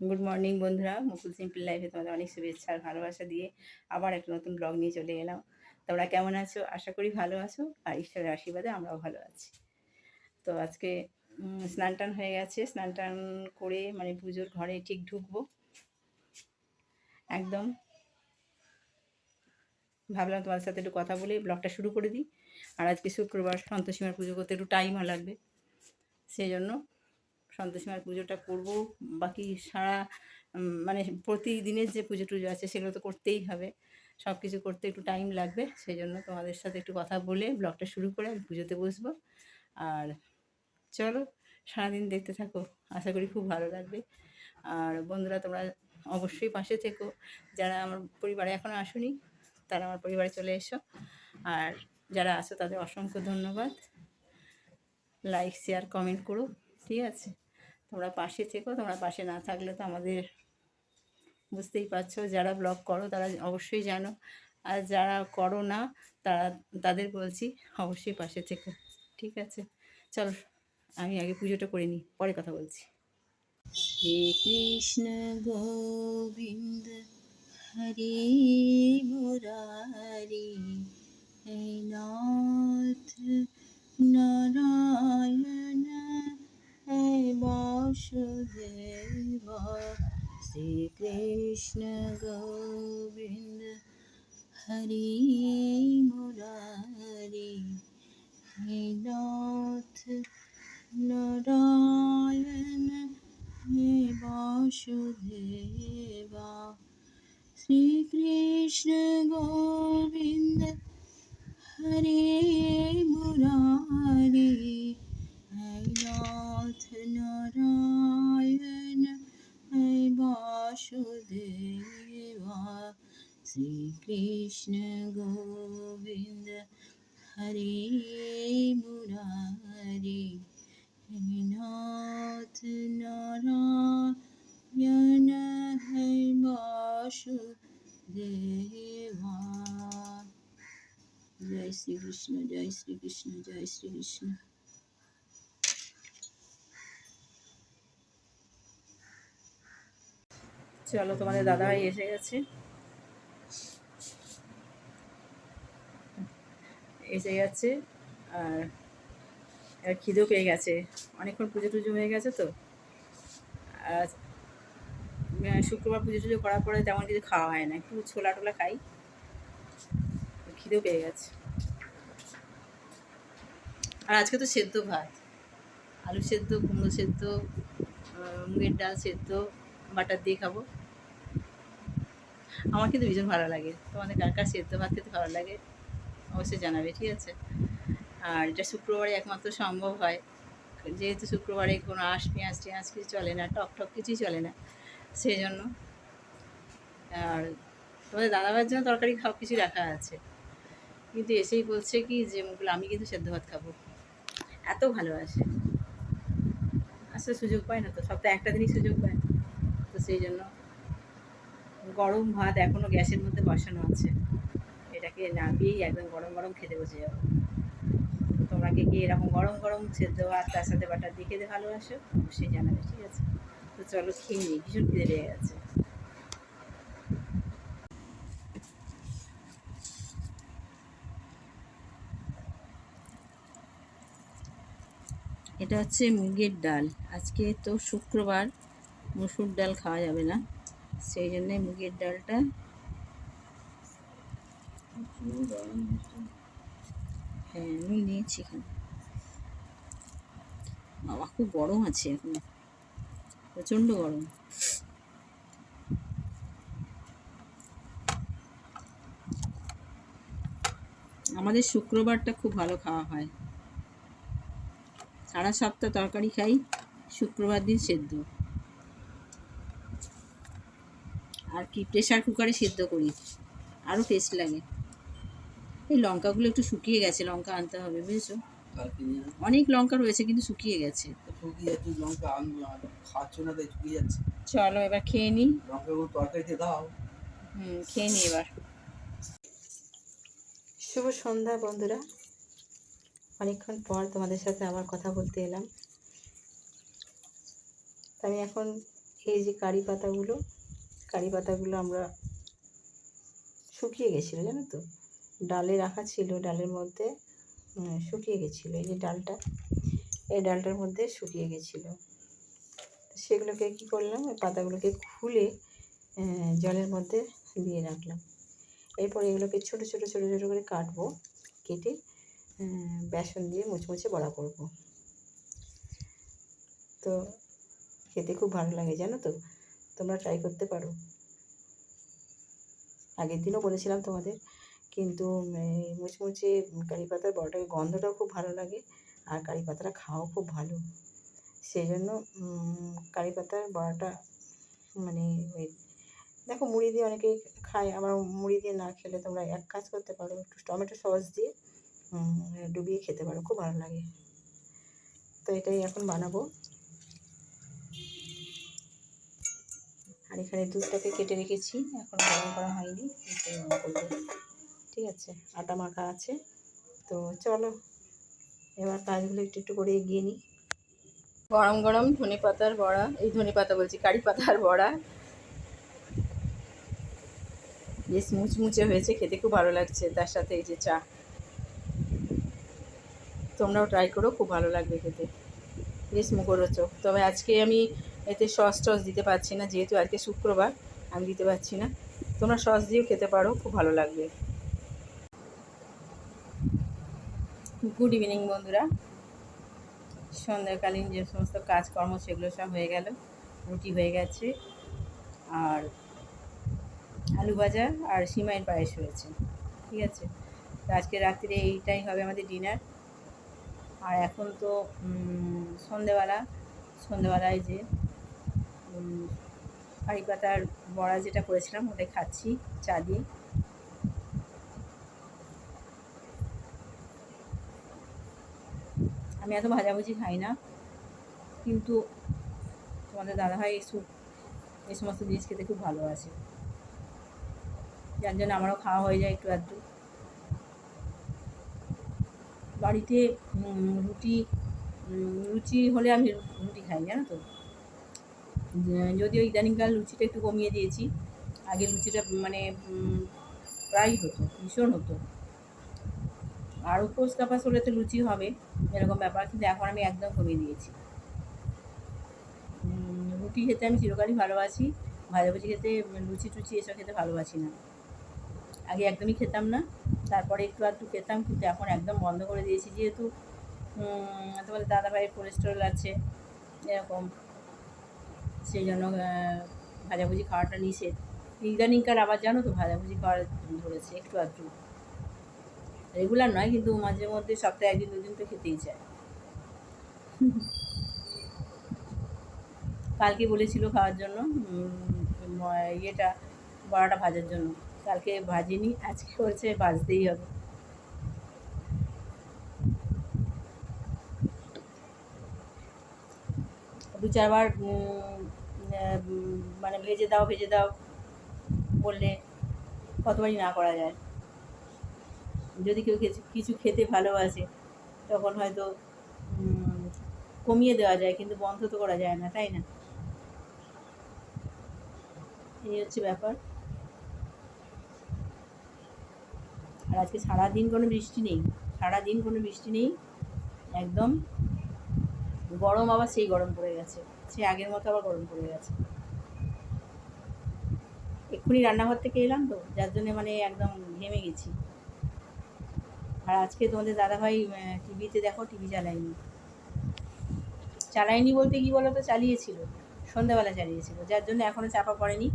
Good morning বন্ধুরা। মুকুল simple লাইফে তোমাদের অনেক শুভেচ্ছা আর ভালোবাসা দিয়ে আবার একটা নতুন ব্লগ নিয়ে চলে এলাম। তোমরা কেমন আছো? আশা করি ভালো আছো আর ঈশ্বরের আশীর্বাদে আমরাও ভালো আছি। তো আজকে স্নান টান হয়ে গেছে। স্নান টান করে মানে পুজোর ঘরে ঠিক ঢুকবো। একদম। ভাবলাম তোমাদের সাথে একটু কথা বলে ব্লগটা শুরু করে দিই। আর আজকে শুক্রবার সন্তোষীমার পুজো করতে একটু টাইমও লাগবে। সেই জন্য সন্তোষীমার পুজোটা করব। বাকি সারা মানে প্রতিদিনের যে পুজো টুজো আছে সেগুলো তো করতেই হবে। সব কিছু করতে একটু টাইম লাগবে সেই জন্য তোমাদের সাথে একটু কথা বলে ব্লগটা শুরু করে আমি পুজোতে বসবো। আর চলো, সারাদিন দেখতে থাকো, আশা করি খুব ভালো লাগবে। আর বন্ধুরা, তোমরা অবশ্যই পাশে থেকো। যারা আমার পরিবারে এখনও আসুনি, তারা আমার পরিবারে চলে এসো। আর যারা আসো তাদের অসংখ্য ধন্যবাদ। লাইক শেয়ার কমেন্ট করো, ঠিক আছে? তোমরা পাশে থেকো, তোমরা পাশে না থাকলে তো আমাদের বুঝতেই পারছ, যারা ব্লগ করো তারা অবশ্যই জানো। আর যারা করো না, তারা, তাদের বলছি অবশ্যই পাশে থেকো, ঠিক আছে? চলো, আমি আগে পুজোটা করে নিই, পরে কথা বলছি। হে কৃষ্ণ গোবিন্দ, হরে মুরারি শ্রীকৃষ্ণ গোবিন্দ হরি মুরারি হে নাথ নারায়ণ হে Vasudeva Shrikrishna Govinda Vasudeva Sri Krishna Govinda Hare Murari Nath Narayana Hare Vasudeva Jai Sri Krishna, Jai Sri Krishna, Jai Sri Krishna. চলো, তোমাদের দাদা ভাই এসে গেছে। এসে গেছে, আর খিদেও পেয়ে গেছে। অনেকক্ষণ পুজো টুজো হয়ে গেছে তো। আর শুক্রবার পুজো টুজো করার পরে তেমন কিছু খাওয়া হয় না, একটু ছোলা টোলা খাই। খিদেও পেয়ে গেছে। আর আজকে তো সেদ্ধ ভাত। আলু সেদ্ধ, কুমড়ো সেদ্ধ মুগের ডাল সেদ্ধ বাটার দিয়ে খাব। আমার কিন্তু ভীষণ ভালো লাগে। তোমাদের কার কার সেদ্ধ ভাত খেতে ভালো লাগে, অবশ্যই জানাবে, ঠিক আছে? আর এটা শুক্রবারে একমাত্র সম্ভব হয়। যেহেতু শুক্রবারে কোনো আঁশ, পেঁয়াজ টেঁয়াজ কিছু চলে না, টক টক কিছুই চলে না সেই জন্য আর তোমাদের দাদাভাইয়ের জন্য তরকারি সব কিছু রাখা আছে। কিন্তু এসেই বলছে কি যে, মুকুল, আমি কিন্তু সেদ্ধ ভাত খাব। এত ভালোবাসে। আসলে সুযোগ পায় না তো? সপ্তাহে একটা দিনই সুযোগ পায়। তো সেই জন্য গরম ভাত এখনও গ্যাসের মধ্যে বসানো আছে। এটাকে নামিয়েই একদম গরম গরম খেতে বসে যাব। তোমরা কে এরকম গরম গরম সেদ্ধ ভাত, তার সাথে বাটার দিয়ে খেতে ভালোবাসো, অবশ্যই জানাবে, ঠিক আছে? তো চলো খেয়ে নিই, ভীষণ খিদে পেয়ে গেছে। এটা হচ্ছে মুগের ডাল। আজকে তো শুক্রবার মুসুর ডাল খাওয়া যাবে না। সেই জন্যে মুগের ডালটা হ্যাঁ আমি নিয়েছি এখানে। বাবা, খুব গরম আছে এখন। প্রচণ্ড গরম। আমাদের শুক্রবারটা খুব ভালো খাওয়া হয়। সারা সপ্তাহ তরকারি খাই, শুক্রবার দিন সেদ্ধ। আর কি প্রেশার কুকারে সেদ্ধ করি আরও টেস্ট লাগে। এই লঙ্কাগুলো একটু শুকিয়ে গেছে লঙ্কা আনতে হবে বুঝেছ? অনেক লঙ্কা রয়েছে কিন্তু শুকিয়ে গেছে। না চলো এবার খেয়ে নিই লঙ্কাগুলো তরকারিতে দাও। হুম খেয়ে নিই এবার। শুভ সন্ধ্যা বন্ধুরা। অনেকক্ষণ পর তোমাদের সাথে আবার কথা বলতে এলাম। আমি এখন এই যে কারি পাতাগুলো কারি পাতাগুলো আমরা শুকিয়ে গেছিল, জানো তো? ডালে রাখা ছিল, ডালের মধ্যে শুকিয়ে গেছিল। এই যে ডালটা, এই ডালটার মধ্যে শুকিয়ে গেছিল। সেগুলোকে কী করলাম? ওই পাতাগুলোকে খুলে জলের মধ্যে দিয়ে রাখলাম। এরপর এগুলোকে ছোটো ছোটো ছোটো ছোটো করে কাটবো, কেটে বেসন দিয়ে মুচমুচে বড়া করব। তো খেতে খুব ভালো লাগে, জানো তো? তোমরা ট্রাই করতে পারো। আগের দিনও বলেছিলাম তোমাদের, কিন্তু মুচমুচে কারি পাতার বড়াটাকে গন্ধটাও খুব ভালো লাগে আর কারি পাতাটা খাওয়াও খুব ভালো। সেই জন্য কারি পাতার বড়াটা মানে ওই, দেখো মুড়ি দিয়ে অনেকেই খায়, আবার মুড়ি দিয়ে না খেলে তোমরা এক কাজ করতে পারো, একটু টমেটো সস দিয়ে ডুবিয়ে খেতে পারো, খুব ভালো লাগে। তো এটাই এখন বানাবো। আর এখানে দুধটাকে কেটে রেখেছি, এখন গরম করা হয়নি। ঠিক আছে, আটা মাখা আছে। তো চলো, এবার কাজগুলো একটু একটু করে এগিয়ে নিই। গরম গরম ধনে পাতার বড়া, এই ধনে পাতা বলছি, কারি পাতার বড়া। বেশ মুচমুচে হয়েছে, খেতে খুব ভালো লাগছে, তার সাথে এই যে চা। তোমরাও ট্রাই করো, খুব ভালো লাগবে খেতে। বেশ মুখরোচক। তবে আজকে আমি এতে সস টস দিতে পারছি না, যেহেতু আজকে শুক্রবার, আমি দিতে পারছি না। তোমরা সস দিয়েও খেতে পারো, খুব ভালো লাগবে। গুড ইভিনিং বন্ধুরা। সন্ধ্যাকালীন যে সমস্ত কাজকর্ম, সেগুলো সব হয়ে গেল, রুটি হয়ে গেছে, আর আলু ভাজা আর সিমাইয়ের পায়েস হয়েছে, ঠিক আছে? তো আজকে রাত্রে এইটাই হবে আমাদের ডিনার। আর এখন তো সন্ধেবেলা সন্ধেবেলায় যে কারি পাতার বড়া যেটা করেছিলাম ওটাই খাচ্ছি, চা দিয়ে। আমি এত ভাজাভুজি খাই না, কিন্তু তোমাদের দাদাভাই স্যুপ এই সমস্ত জিনিস খেতে খুব ভালো আছে। যার জন্য আমারও খাওয়া হয়ে যায় একটু আধটু। বাড়িতে রুটি রুচি হলে আমি রুটি খাই, জানো তো? যদিও ইদানিংকাল লুচিটা একটু কমিয়ে দিয়েছি আগে লুচিটা মানে উম, প্রায়ই হতো ভীষণ হতো। আর উপোস কাপাস হলে তো লুচি হবে এরকম ব্যাপার কিন্তু এখন আমি একদম কমিয়ে দিয়েছি। রুটি খেতে আমি চিরকালই ভালোবাসি ভাজাভুজি খেতে লুচি টুচি এসব খেতে ভালোবাসি না। আগে একদমই খেতাম না তারপরে একটু আধটু খেতাম কিন্তু এখন একদম বন্ধ করে দিয়েছি যেহেতু তোমাদের দাদাভাইয়ের কোলেস্ট্রল আছে এরকম। সেই জন্য ভাজাভুজি খাওয়াটা নিষেধ। ইদানিংকার আবার জানো তো, ভাজাভুজি খাওয়ার ধরেছে, একটু আধটু। রেগুলার নয়, কিন্তু মাঝে মধ্যে সপ্তাহে একদিন, দুদিন তো খেতেই চায়। কালকে বলেছিল খাওয়ার জন্য ইয়েটা, বড়াটা ভাজার জন্য। কালকে ভাজিনি, আজকে বলছে ভাজতেই হবে। দু চারবার মানে ভেজে দাও ভেজে দাও বললে কতবারই না করা যায়। যদি কেউ কিছু খেতে ভালোবাসে, তখন হয়তো কমিয়ে দেওয়া যায়, কিন্তু বন্ধ তো করা যায় না, তাই না? এই হচ্ছে ব্যাপার। আর আজকে সারাদিন কোনো বৃষ্টি নেই, সারাদিন কোনো বৃষ্টি নেই, একদম। গরম আবার সেই গরম পড়ে গেছে। সে আগের মতো আবার গরম পড়ে গেছে। এক্ষুনি রান্নাঘর থেকে এলাম তো, যার জন্য মানে একদম ঘেমে গেছি। আর আজকে তোমাদের দাদাভাই টিভিতে দেখো, টিভি চালায়নি। চালায়নি বলতে কি বলো তো চালিয়েছিল। সন্ধ্যাবেলা চালিয়েছিল। যার জন্য এখনও চাপা পড়েনি।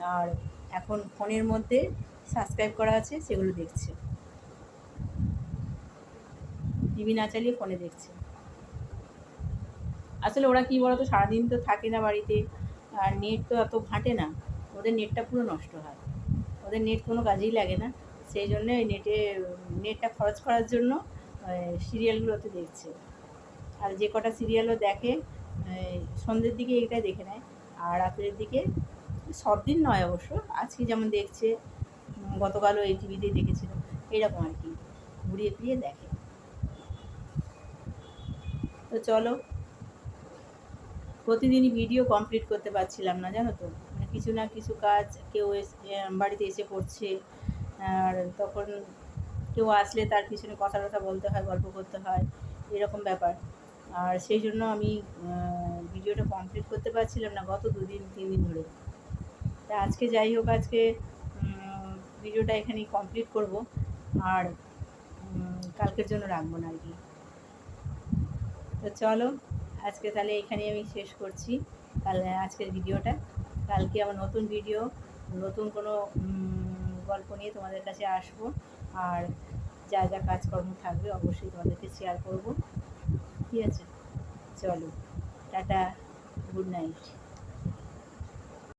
আর এখন ফোনের মধ্যে সাবস্ক্রাইব করা আছে, সেগুলো দেখছে। টিভি না চালিয়ে ফোনে দেখছে। আসলে ওরা কী বলতো, সারাদিন তো থাকে না বাড়িতে, আর নেট তো এত ঘাঁটে না। ওদের নেটটা পুরো নষ্ট হয়। ওদের নেট কোনো কাজেই লাগে না। সেই জন্য ওই নেটে নেটটা খরচ করার জন্য সিরিয়ালগুলোতে দেখছে। আর যে কটা সিরিয়ালও দেখে সন্ধ্যের দিকে এটা দেখে নেয়। আর রাত্রের দিকে সব দিন নয় অবশ্য, আজকে যেমন দেখছে গতকালও এই টিভিতেই দেখেছিল, এইরকম আর কি। ঘুরিয়ে ফিরিয়ে দেখে। তো চলো প্রতিদিনই ভিডিও কমপ্লিট করতে পারছিলাম না, জানো তো? মানে কিছু না কিছু কাজ কেউ বাড়িতে এসে করছে, আর তখন কেউ আসলে তার পিছনে কথা টথা বলতে হয়, গল্প করতে হয়, এরকম ব্যাপার। আর সেই জন্য আমি ভিডিওটা কমপ্লিট করতে পারছিলাম না গত দুদিন, তিন দিন ধরে। তা আজকে যাই হোক, আজকে ভিডিওটা এখানেই কমপ্লিট করব। আর কালকের জন্য রাখব না আর কি। তো চলো। আজকে তাহলে এখানে আমি শেষ করছি। কাল আজকের ভিডিওটা। কালকে আমার নতুন ভিডিও, নতুন কোনো গল্প নিয়ে তোমাদের কাছে আসব। আর যা যা কাজকর্ম থাকবে অবশ্যই তোমাদেরকে শেয়ার করব। ঠিক আছে? চলো, টাটা গুড নাইট